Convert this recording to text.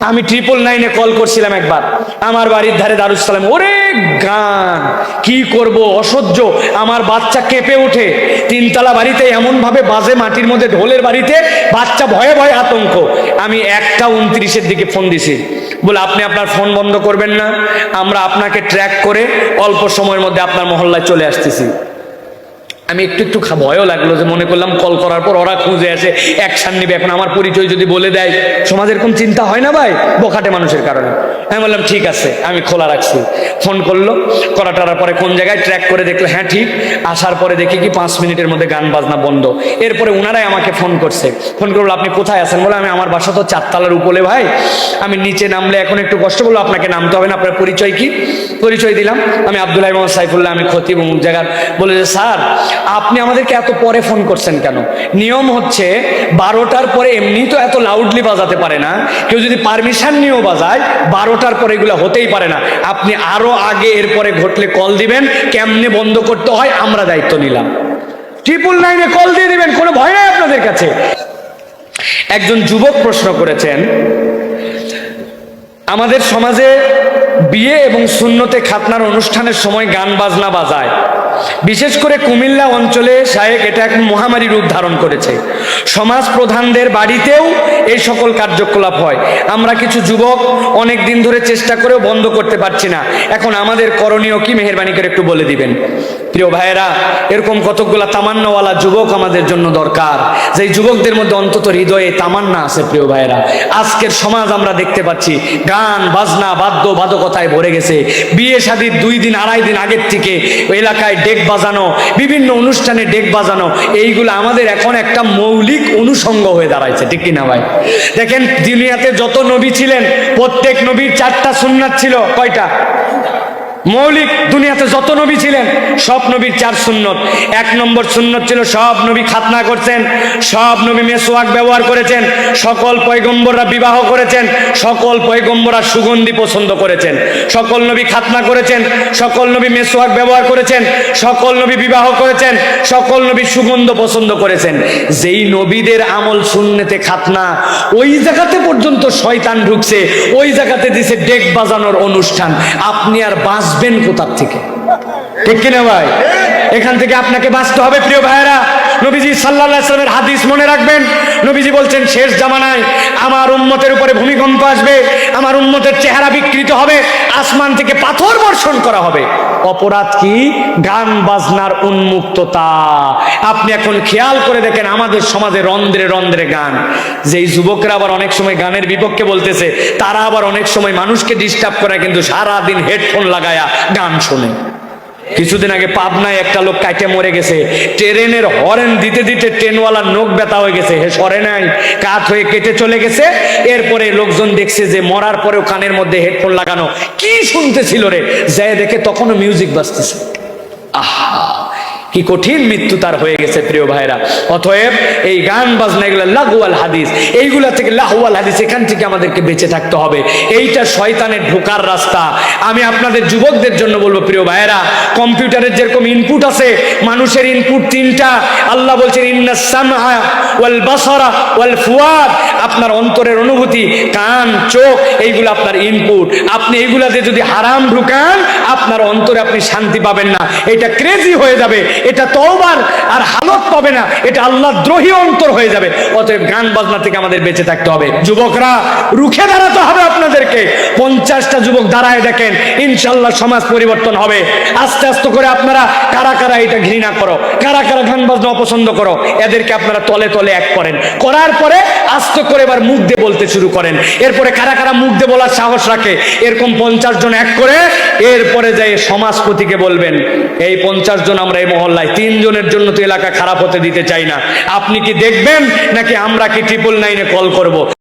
আমি ট্রিপল নাইনে কল করছিলাম একবার। আমার বাড়ির ধারে দারুসালাম ওরে গান, কি করব? অসহ্য। আমার বাচ্চা কেঁপে ওঠে। তিনতলা বাড়িতে এমন ভাবে বাজে মাটির মধ্যে ঢোলের বাড়িতে বাচ্চা ভয়ে ভয়ে আতঙ্ক। আমি একটা উনত্রিশের দিকে ফোন দিছি। বলে, আপনি আপনার ফোন বন্ধ করবেন না। আমরা আপনাকে ট্র্যাক করে অল্প সময়ের মধ্যে আপনার মহল্লায় চলে আসতেছি। আমি একটু একটু ভয়ও লাগল যে মনে করলাম কল করার পর ওরা খুঁজে আসে, একসান নেবে। এখন আমার পরিচয় যদি বলে দেয়, সমাজের কোন চিন্তা হয় না ভাই? বখাটে মানুষের কারণে। আমি বললাম, ঠিক আছে, আমি খোলা রাখছি। ফোন করল, করা টরার পরে কোন জায়গায় ট্র্যাক করে দেখল হ্যাঁ ঠিক। আসার পরে দেখি কি পাঁচ মিনিটের মধ্যে গান বাজনা বন্ধ। এরপরে ওনারাই আমাকে ফোন করছে। ফোন করল, আপনি কোথায় আছেন? বলে, আমি আমার বাসা তো চারতলার উপরে ভাই। আমি নিচে নামলে এখন একটু কষ্ট বলল আপনাকে নামতে হবে না, আপনার পরিচয় কি? পরিচয় দিলাম। আমি আব্দুল্লাহ মোহাম্মদ সাইফুল্লাহ, আমি খতিব অমুক জায়গার। বলে যে স্যার, আপনি আমাদেরকে এত পরে ফোন করছেন কেন? নিয়ম হচ্ছে বারোটার পরে এমনি তো এত লাউডলি বাজাতে পারে না। কেউ যদি পারমিশন নিয়েও বাজায় বারোটার পরে এগুলো হতেই পারে না। আপনি আরও আগে এরপরে ঘটলে কল দিবেন, কেমনে বন্ধ করতে হয় আমরা দায়িত্ব নিলাম। ট্রিপল নাইনে কল দিয়ে দিবেন, কোনো ভয় নাই আপনাদের কাছে। একজন যুবক প্রশ্ন করেছেন, আমাদের সমাজে বিয়ে এবং শূন্যতে খাতনার অনুষ্ঠানের সময় গান বাজনা বাজায়। বিশেষ করে কুমিল্লা অঞ্চলে শায়েক এটা এক মহামারী রূপ ধারণ করেছে। সমাজ প্রধানদের বাড়িতেও এই সকল কার্যকলাপ হয়। আমরা কিছু যুবক অনেক দিন ধরে চেষ্টা করেও বন্ধ করতে পারছি না। এখন আমাদের করণীয় কি মেহরবানি করে একটু বলে দিবেন। প্রিয় ভাইয়েরা, এরকম কতকগুলা তামান্নাওয়ালা যুবক আমাদের জন্য দরকার। যে যুবকদের মধ্যে অন্তত হৃদয়ে তামান্না আছে, প্রিয় ভাইয়েরা। আজকের সমাজ আমরা দেখতে পাচ্ছি, গান, বাজনা বাদ্য বাদকতায় ভরে গেছে। বিয়ে শাদির দুই দিন, আড়াই দিন আগের থেকে এলাকায় ডেক বাজানো, বিভিন্ন অনুষ্ঠানে ডেক বাজানো, এইগুলো আমাদের এখন একটা মৌলিক অনুষঙ্গ হয়ে দাঁড়াইছে, ঠিক কিনা ভাই? দেখেন, দুনিয়াতে যত নবী ছিলেন, প্রত্যেক নবীর চারটা সুন্নাত ছিল, কয়টা? মৌলিক দুনিয়াতে যত নবী ছিলেন, সব নবীর চার সুন্নত। এক নম্বর সুন্নত ছিল সব নবী খাতনা করছেন সব নবী মেসোয়াক ব্যবহার করেছেন, সকল পয়গম্বররা বিবাহ করেছেন, সকল পয়গম্বররা সুগন্ধি পছন্দ করেছেন, সকল নবী খাতনা করেছেন, সকল নবী মেসোয়াক ব্যবহার করেছেন, সকল নবী বিবাহ করেছেন, সকল নবী সুগন্ধ পছন্দ করেছেন। যেই নবীদের আমল শূন্যতে খাতনা, ওই জায়গাতে পর্যন্ত শয়তান ঢুকছে, ওই জায়গাতে দিছে ডেক বাজানোর অনুষ্ঠান। আপনি আর বাঁচবেন কোথার থেকে? ঠিক কিনা ভাই? এখান থেকে আপনাকে বাঁচতে হবে প্রিয় ভাইয়েরা। নবীজি সাল্লাহ সাল্লামের হাদিস মনে রাখবেন। নবীজি বলছেন, শেষ জামানায় আমার উম্মতের উপরে ভূমিকম্প আসবে, আমার উম্মতের চেহারা বিকৃত হবে, আসমান থেকে পাথর বর্ষণ করা হবে। অপরাধ কি? গান বাজনার উন্মুক্ততা। আপনি এখন খেয়াল করে দেখেন, আমাদের সমাজে রন্ধ্রে রন্ধ্রে গান। যেই যুবকরা আবার অনেক সময় গানের বিপক্ষে বলতেছে, তারা আবার অনেক সময় মানুষকে ডিস্টার্ব করে কিন্তু সারা দিন হেডফোন লাগায়া গান শোনে। কিছুদিন আগে পাবনায় একটা লোক কাইটে মরে গেছে। ট্রেনের হরেন দিতে দিতে ট্রেনওয়ালার নখ ব্যথা হয়ে গেছে। হে সরে নাই, কাত হয়ে কেটে চলে গেছে। এরপরে লোকজন দেখছে যে মরার পরেও কানের মধ্যে হেডফোন লাগানো। কি শুনতেছিল রে? যায় দেখে তখনও মিউজিক বাজতেছে। কি কঠিন মৃত্যু তার হয়ে গেছে, প্রিয় ভাইরা অতএব এই গান, বাজনা এগুলো লাগুয়াল হাদিস। এইগুলা থেকে লাহুয়াল হাদিস, এখান থেকে আমাদেরকে বেঁচে থাকতে হবে। এইটা শয়তানের ঢোকার রাস্তা। আমি আপনাদের যুবকদের জন্য বলব, প্রিয় ভাইরা কম্পিউটারের যেরকম ইনপুট আছে, মানুষের ইনপুট তিনটা। আল্লাহ বলছেন ওয়াল বাসারা ওয়াল ফুয়াদ। আপনার অন্তরের অনুভূতি, কান, চোখ, এইগুলো আপনার ইনপুট আপনি এইগুলাতে যদি হারাম ঢুকান, আপনার অন্তরে আপনি শান্তি পাবেন না। এটা ক্রেজি হয়ে যাবে। এটা তওবার আর হালত পাবে না, এটা আল্লাহ দ্রোহী অন্তর হয়ে যাবে। অতএব গান বাজনা থেকে আমাদের বেঁচে থাকতে হবে। যুবকরা, রুখে দাঁড়াতে হবে আপনাদেরকে। পঞ্চাশটা যুবক দাঁড়ায় দেখেন ইনশাল্লাহ সমাজ পরিবর্তন হবে। আস্তে আস্তে করে আপনারা কারা কারা এটা ঘৃণা করো, কারা কারা গান বাজনা অপছন্দ করো, এদেরকে আপনারা তলে তলে এক করেন। করার পরে আস্তে করে এবার মুখ দিয়ে বলতে শুরু করেন। এরপরে কারা কারা মুখ দিয়ে বলার সাহস রাখে, এরকম পঞ্চাশ জন এক করে এরপরে যাই সমাজপতিকে বলবেন, এই পঞ্চাশ জন আমরা এই মহল্লায় তিনজনের জন্য তো এলাকা খারাপ হতে দিতে চাই না। আপনি কি দেখবেন, নাকি আমরা কি ট্রিপল নাইনে কল করব?